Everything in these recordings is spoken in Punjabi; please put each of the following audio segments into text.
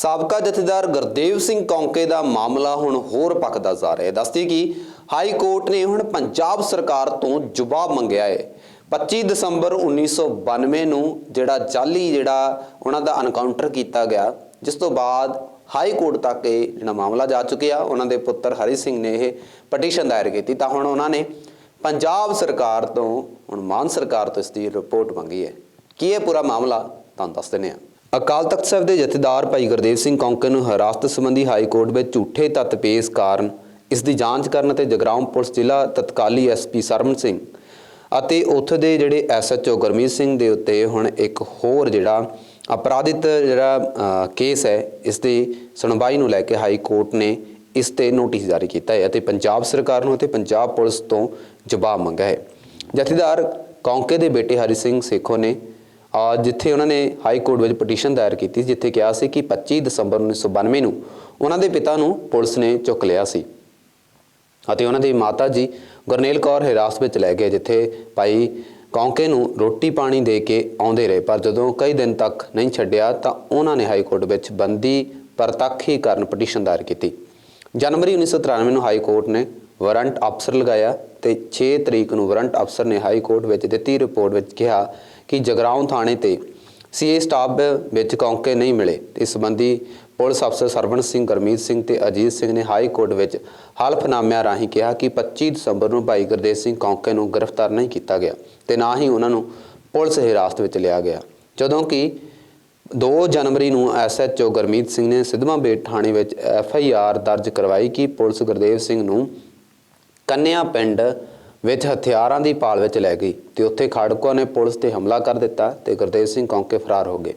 ਸਾਬਕਾ ਜਥੇਦਾਰ ਗੁਰਦੇਵ ਸਿੰਘ ਕੌਂਕੇ ਦਾ ਮਾਮਲਾ ਹੁਣ ਹੋਰ ਪੱਕਦਾ ਜਾ ਰਿਹਾ ਹੈ। ਦੱਸਦੀ ਕਿ ਹਾਈ ਕੋਰਟ ਨੇ ਹੁਣ ਪੰਜਾਬ ਸਰਕਾਰ ਤੋਂ ਜਵਾਬ ਮੰਗਿਆ ਹੈ। 25 ਦਸੰਬਰ 1992 ਨੂੰ ਜਿਹੜਾ ਜਾਲੀ ਜਿਹੜਾ ਉਹਨਾਂ ਦਾ ਐਨਕਾਊਂਟਰ ਕੀਤਾ ਗਿਆ, ਜਿਸ ਤੋਂ ਬਾਅਦ ਹਾਈ ਕੋਰਟ ਤੱਕ ਇਹ ਜਿਹੜਾ ਮਾਮਲਾ ਜਾ ਚੁੱਕਿਆ। ਉਹਨਾਂ ਦੇ ਪੁੱਤਰ ਹਰੀ ਸਿੰਘ ਨੇ ਇਹ ਪਟੀਸ਼ਨ ਦਾਇਰ ਕੀਤੀ। ਤਾਂ ਹੁਣ ਉਹਨਾਂ ਨੇ ਪੰਜਾਬ ਸਰਕਾਰ ਤੋਂ, ਹੁਣ ਮਾਨ ਸਰਕਾਰ ਤੋਂ ਇਸ ਦੀ ਰਿਪੋਰਟ ਮੰਗੀ ਹੈ। ਕੀ ਇਹ ਪੂਰਾ ਮਾਮਲਾ? ਤੁਹਾਨੂੰ ਦੱਸ ਦਿੰਦੇ ਹਾਂ। ਅਕਾਲ ਤਖਤ ਸਾਹਿਬ ਦੇ ਜਥੇਦਾਰ ਭਾਈ ਗੁਰਦੇਵ ਸਿੰਘ ਕੌਂਕੇ ਨੂੰ ਹਿਰਾਸਤ ਸੰਬੰਧੀ ਹਾਈ ਕੋਰਟ ਵਿੱਚ ਝੂਠੇ ਤੱਤ ਪੇਸ਼ ਕਾਰਨ ਇਸ ਦੀ ਜਾਂਚ ਕਰਨ ਅਤੇ ਜਗਰਾਉਂ ਪੁਲਿਸ ਜ਼ਿਲ੍ਹਾ ਤਤਕਾਲੀ ਐਸਪੀ ਸਰਮਨ ਸਿੰਘ ਅਤੇ ਉੱਥੇ ਦੇ ਜਿਹੜੇ ਐਸਐਚਓ ਗੁਰਮੀਤ ਸਿੰਘ ਦੇ ਉੱਤੇ ਹੁਣ ਇੱਕ ਹੋਰ ਜਿਹੜਾ ਅਪਰਾਧਿਤ ਜਿਹੜਾ ਕੇਸ ਹੈ, ਇਸ ਦੀ ਸੁਣਵਾਈ ਨੂੰ ਲੈ ਕੇ ਹਾਈ ਕੋਰਟ ਨੇ ਇਸ ਤੇ ਨੋਟਿਸ ਜਾਰੀ ਕੀਤਾ ਹੈ ਅਤੇ ਪੰਜਾਬ ਸਰਕਾਰ ਨੂੰ ਅਤੇ ਪੰਜਾਬ ਪੁਲਿਸ ਤੋਂ ਜਵਾਬ ਮੰਗਿਆ ਹੈ। ਜਥੇਦਾਰ ਕੌਂਕੇ ਦੇ ਬੇਟੇ ਹਰੀ ਸਿੰਘ ਸੇਖੋ ਨੇ ਜਿੱਥੇ ਉਹਨਾਂ ਨੇ ਹਾਈ ਕੋਰਟ ਵਿੱਚ ਪਟੀਸ਼ਨ ਦਾਇਰ ਕੀਤੀ ਸੀ, ਜਿੱਥੇ ਕਿਹਾ ਸੀ ਕਿ 25 ਦਸੰਬਰ 1992 ਨੂੰ ਉਹਨਾਂ ਦੇ ਪਿਤਾ ਨੂੰ ਪੁਲਿਸ ਨੇ ਚੁੱਕ ਲਿਆ ਸੀ। ਅਤੇ ਉਹਨਾਂ ਦੀ ਮਾਤਾ ਜੀ ਗੁਰਨੇਲ ਕੌਰ ਹਿਰਾਸਤ ਵਿੱਚ ਲੈ ਗਏ ਜਿੱਥੇ ਭਾਈ ਕੌਂਕੇ ਨੂੰ ਰੋਟੀ ਪਾਣੀ ਦੇ ਕੇ ਆਉਂਦੇ ਰਹੇ। ਪਰ ਜਦੋਂ ਕਈ ਦਿਨ ਤੱਕ ਨਹੀਂ ਛੱਡਿਆ ਤਾਂ ਉਹਨਾਂ ਨੇ ਹਾਈ ਕੋਰਟ ਵਿੱਚ ਬੰਦੀ ਪ੍ਰਤੱਖੀ ਕਰਨ ਪਟੀਸ਼ਨ ਦਾਇਰ ਕੀਤੀ। ਜਨਵਰੀ 1993 ਨੂੰ ਹਾਈ ਕੋਰਟ ਨੇ ਵਾਰੰਟ ਅਫਸਰ ਲਗਾਇਆ ਤੇ 6 ਤਰੀਕ ਨੂੰ ਵਾਰੰਟ ਅਫਸਰ ਨੇ ਹਾਈ ਕੋਰਟ ਵਿੱਚ ਦਿੱਤੀ ਰਿਪੋਰਟ ਵਿੱਚ ਕਿਹਾ ਕਿ ਜਗਰਾਉਂ ਥਾਣੇ ਤੇ ਸੀਏ ਸਟਾਫ ਵਿੱਚ ਕੌਂਕੇ ਨਹੀਂ ਮਿਲੇ। ਇਸ ਸੰਬੰਧੀ ਪੁਲਿਸ ਅਫਸਰ ਸਰਵਣ ਸਿੰਘ, ਗਰਮੀਤ ਸਿੰਘ ਤੇ ਅਜੀਤ ਸਿੰਘ ਨੇ ਹਾਈ ਕੋਰਟ ਵਿੱਚ ਹਲਫਨਾਮਿਆਂ ਰਾਹੀਂ ਕਿਹਾ ਕਿ 25 ਦਸੰਬਰ ਨੂੰ ਭਾਈ ਗੁਰਦੇਵ ਸਿੰਘ ਕੌਂਕੇ ਨੂੰ ਗ੍ਰਿਫਤਾਰ ਨਹੀਂ ਕੀਤਾ ਗਿਆ ਤੇ ਨਾ ਹੀ ਉਹਨਾਂ ਨੂੰ ਪੁਲਿਸ ਹਿਰਾਸਤ ਵਿੱਚ ਲਿਆ ਗਿਆ। ਜਦੋਂ ਕਿ 2 ਜਨਵਰੀ ਨੂੰ ਐਸਐਚਓ ਗਰਮੀਤ ਸਿੰਘ ਨੇ ਸਿੱਧਵਾਂ ਬੇਟ ਥਾਣੇ ਵਿੱਚ ਐਫਆਈਆਰ ਦਰਜ ਕਰਵਾਈ ਕਿ ਪੁਲਿਸ ਗੁਰਦੇਵ ਸਿੰਘ ਨੂੰ ਕੰਨਿਆ ਪਿੰਡ ਵਿੱਚ ਹਥਿਆਰਾਂ ਦੀ ਭਾਲ ਵਿੱਚ ਲੈ ਗਈ ਤੇ ਉੱਥੇ ਖਾੜਕੂਆਂ ਨੇ ਪੁਲਿਸ ਤੇ ਹਮਲਾ ਕਰ ਦਿੱਤਾ ਤੇ ਗੁਰਦੇਵ ਸਿੰਘ ਕੌਂਕੇ ਫਰਾਰ ਹੋ ਗਏ।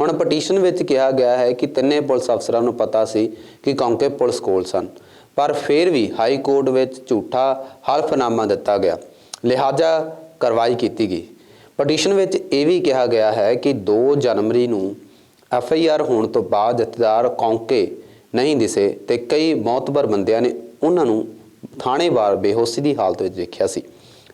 ਹੁਣ ਪਟੀਸ਼ਨ ਵਿੱਚ ਕਿਹਾ ਗਿਆ ਹੈ ਕਿ ਤਿੰਨੇ ਪੁਲਿਸ ਅਫਸਰਾਂ ਨੂੰ ਪਤਾ ਸੀ ਕਿ ਕੌਂਕੇ ਪੁਲਿਸ ਕੋਲ ਸਨ, ਪਰ ਫਿਰ ਵੀ ਹਾਈ ਕੋਰਟ ਵਿੱਚ ਝੂਠਾ ਹਲਫਨਾਮਾ ਦਿੱਤਾ ਗਿਆ। ਲਿਹਾਜ਼ਾ ਕਾਰਵਾਈ ਕੀਤੀ ਗਈ। ਪਟੀਸ਼ਨ ਵਿੱਚ ਇਹ ਵੀ ਕਿਹਾ ਗਿਆ ਹੈ ਕਿ 2 ਜਨਵਰੀ ਨੂੰ ਐਫ ਆਈ ਆਰ ਹੋਣ ਤੋਂ ਬਾਅਦ ਜਥੇਦਾਰ ਕੌਂਕੇ ਨਹੀਂ ਦਿਸੇ ਤੇ ਕਈ ਮੌਤਬਰ ਬੰਦਿਆਂ ਨੇ ਉਹਨਾਂ ਨੂੰ ਥਾਣੇ ਬੇਹੋਸ਼ੀ ਦੀ ਹਾਲਤ ਵਿੱਚ ਵੇਖਿਆ ਸੀ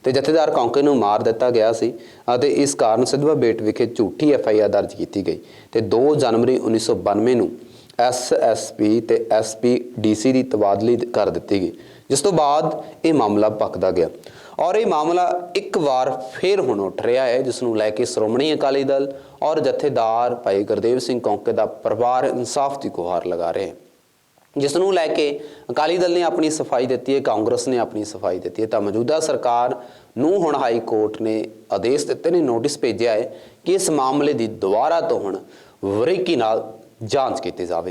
ਤੇ ਜਥੇਦਾਰ ਕੌਂਕੇ ਨੂੰ ਮਾਰ ਦਿੱਤਾ ਗਿਆ ਸੀ ਅਤੇ ਇਸ ਕਾਰਨ ਸਿੱਧਵਾ ਬੇਟ ਵਿਖੇ ਝੂਠੀ ਐਫ ਆਈ ਆਰ ਦਰਜ ਕੀਤੀ ਗਈ ਤੇ 2 ਜਨਵਰੀ 1992 ਨੂੰ ਐਸ ਐਸ ਪੀ ਤੇ ਐਸ ਪੀ ਡੀ ਸੀ ਦੀ ਤਬਾਦਲੀ ਕਰ ਦਿੱਤੀ ਗਈ, ਜਿਸ ਤੋਂ ਬਾਅਦ ਇਹ ਮਾਮਲਾ ਪੱਕਦਾ ਗਿਆ ਔਰ ਇਹ ਮਾਮਲਾ ਇੱਕ ਵਾਰ ਫੇਰ ਹੁਣ ਉੱਠ ਰਿਹਾ ਹੈ, ਜਿਸ ਨੂੰ ਲੈ ਕੇ ਸ਼੍ਰੋਮਣੀ ਅਕਾਲੀ ਦਲ ਔਰ ਜਥੇਦਾਰ ਭਾਈ ਗੁਰਦੇਵ ਸਿੰਘ ਕੌਂਕੇ ਦਾ ਪਰਿਵਾਰ ਇਨਸਾਫ ਦੀ ਗੁਹਾਰ ਲਗਾ ਰਹੇ ਹੈ ਜਿਸ ਨੂੰ ਲੈ ਕੇ ਅਕਾਲੀ ਦਲ ਨੇ ਆਪਣੀ ਸਫ਼ਾਈ ਦਿੱਤੀ ਹੈ, ਕਾਂਗਰਸ ਨੇ ਆਪਣੀ ਸਫ਼ਾਈ ਦਿੱਤੀ ਹੈ। ਤਾਂ ਮੌਜੂਦਾ ਸਰਕਾਰ ਨੂੰ ਹੁਣ ਹਾਈ ਕੋਰਟ ਨੇ ਆਦੇਸ਼ ਦਿੱਤੇ ਨੇ, ਨੋਟਿਸ ਭੇਜਿਆ ਹੈ ਕਿ ਇਸ ਮਾਮਲੇ ਦੀ ਦੁਬਾਰਾ ਤੋਂ ਹੁਣ ਵਰੀਕੀ ਨਾਲ ਜਾਂਚ ਕੀਤੀ ਜਾਵੇ।